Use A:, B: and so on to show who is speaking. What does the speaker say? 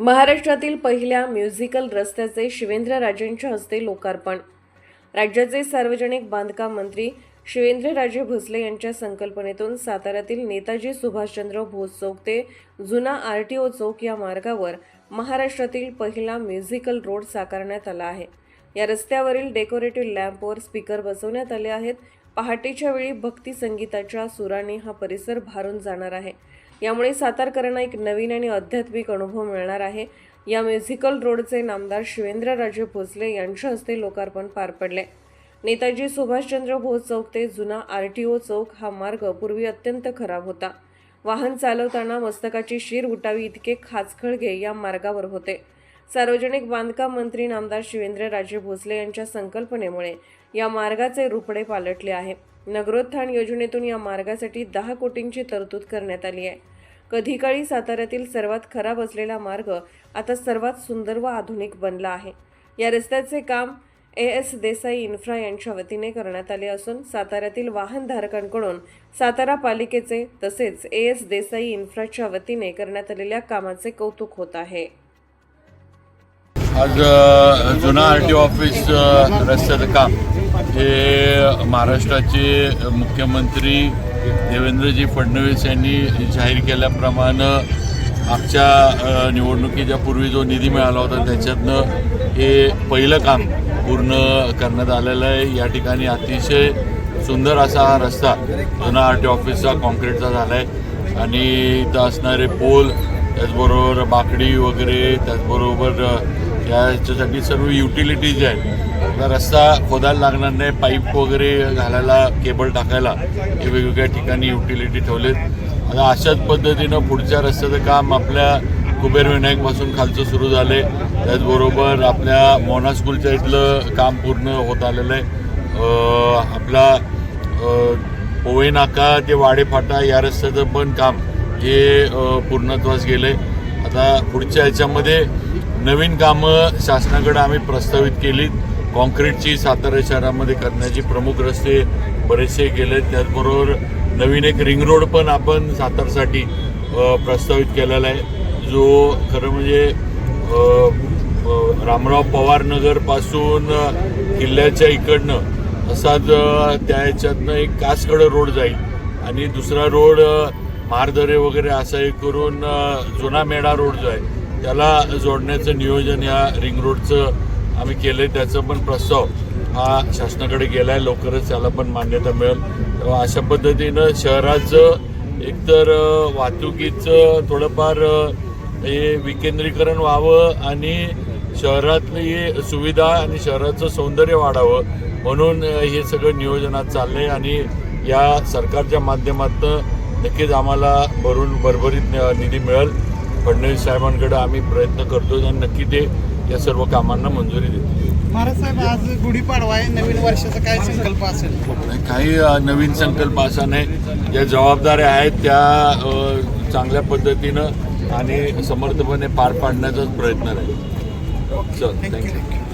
A: महाराष्ट्रातील पहिल्या म्युझिकल रस्त्याचे शिवेंद्रराजेंच्या हस्ते लोकार्पण. राज्याचे सार्वजनिक बांधकाम मंत्री शिवेंद्रराजे भोसले यांच्या संकल्पनेतून साताऱ्यातील नेताजी सुभाषचंद्र बोस चौक ते जुना आर टी ओ चौक या मार्गावर महाराष्ट्रातील पहिला म्युझिकल रोड साकारण्यात आला आहे. या रस्त्यावरील डेकोरेटिव्ह लॅम्पवर स्पीकर बसवण्यात आले आहेत. पहाटेच्या वेळी भक्ती संगीताच्या सुराने हा परिसर भारून जाणार आहे. यामुळे सातारकरांना एक नवीन आणि आध्यात्मिक अनुभव मिळणार आहे. या म्युझिकल रोडचे नामदार शिवेंद्रराजे भोसले यांच्या हस्ते लोकार्पण पार पडले. नेताजी सुभाषचंद्र बोस चौक ते जुना आर टी ओ चौक हा मार्ग पूर्वी अत्यंत खराब होता. वाहन चालवताना मस्तकाची शीर उठावी इतके खाचखळगे या मार्गावर होते. सार्वजनिक बांधकाम मंत्री नामदार शिवेंद्रराजे भोसले यांच्या संकल्पनेमुळे या मार्गाचे रुपडे पालटले आहे. नगरोत्थान योजनेतून या मार्गासाठी दहा कोटींची तरतूद करण्यात आली आहे. कधीकाळी साताऱ्यातील सर्वात खराब असलेला मार्ग आता सर्वात सुंदर व आधुनिक बनला आहे. या रस्त्याचे काम ए एस देसाई इन्फ्रा यांच्या वतीने करण्यात आले असून साताऱ्यातील वाहनधारकांकडून सातारा पालिकेचे तसेच ए एस देसाई इन्फ्राच्या वतीने करण्यात आलेल्या कामाचे कौतुक होत आहे.
B: आज जुना आर टी ऑफिस रस्त्याचं काम. हे महाराष्ट्राचे मुख्यमंत्री देवेंद्रजी फडणवीस यांनी जाहीर केल्याप्रमाणे आमच्या निवडणुकीच्या पूर्वी जो निधी मिळाला होता त्याच्यातनं हे पहिलं काम पूर्ण करण्यात आलेलं आहे. या ठिकाणी अतिशय सुंदर असा हा रस्ता जुना आर टी ऑफिसचा कॉन्क्रीटचा झाला आहे आणि इथं असणारे पोल त्याचबरोबर बाकडी वगैरे त्याचबरोबर याच्यासाठी सर्व युटिलिटीज आहेत. आता रस्ता खोदायला लागणार नाही पाईप वगैरे घालायला केबल टाकायला हे वेगवेगळ्या ठिकाणी युटिलिटी ठेवलेत. आता अशाच पद्धतीनं पुढच्या रस्त्याचं काम आपल्या कुबेर विनायकपासून खालचं सुरू झाले त्याचबरोबर आपल्या मोना स्कूलच्या इथलं काम पूर्ण होत आलेलं आहे. आपला पोवे नाका ते वाडेफाटा या रस्त्याचं पण काम हे पूर्णत्वास पूर्णत्वास आहे आता पुढच्या ह्याच्यामध्ये नवीन कामं शासनाकडे आम्ही प्रस्तावित केलीत. कॉन्क्रीटची सातारा शहरामध्ये करण्याची प्रमुख रस्ते बरेचसे गेले त्याचबरोबर नवीन एक रिंग रोड पण आपण सातारसाठी प्रस्तावित केलेला आहे. जो खरं म्हणजे रामराव पवार नगरपासून किल्ल्याच्या इकडनं असाच त्या ह्याच्यातनं एक कासकडं रोड जाईल. आणि दुसरा रोड मारदरे वगैरे असं हे करून जुना मेढा रोड जो आहे त्याला जोडण्याचं नियोजन या रिंग रोडचं आम्ही केलं आहे त्याचं पण प्रस्ताव हा शासनाकडे गेला आहे लवकरच त्याला पण मान्यता मिळेल. तेव्हा अशा पद्धतीनं शहराचं एकतर वाहतुकीचं थोडंफार हे विकेंद्रीकरण व्हावं आणि शहरातली सुविधा आणि शहराचं सौंदर्य वाढावं म्हणून हे सगळं नियोजनात चाललं आहे आणि या सरकारच्या माध्यमातून नक्कीच आम्हाला भरून भरभरीत निधी मिळेल. फडणवीस साहेबांकडे आम्ही प्रयत्न करतो आणि नक्की ते या सर्व कामांना मंजुरी देतील.
C: महाराज साहेब आज गुढीपाडवा आहे. नवीन वर्षाचा काय संकल्प असेल?
B: काही नवीन संकल्प असा नाही. ज्या जबाबदाऱ्या आहेत त्या चांगल्या पद्धतीनं आणि समर्थपणे पार पाडण्याचाच प्रयत्न राहील. चल थँक्यू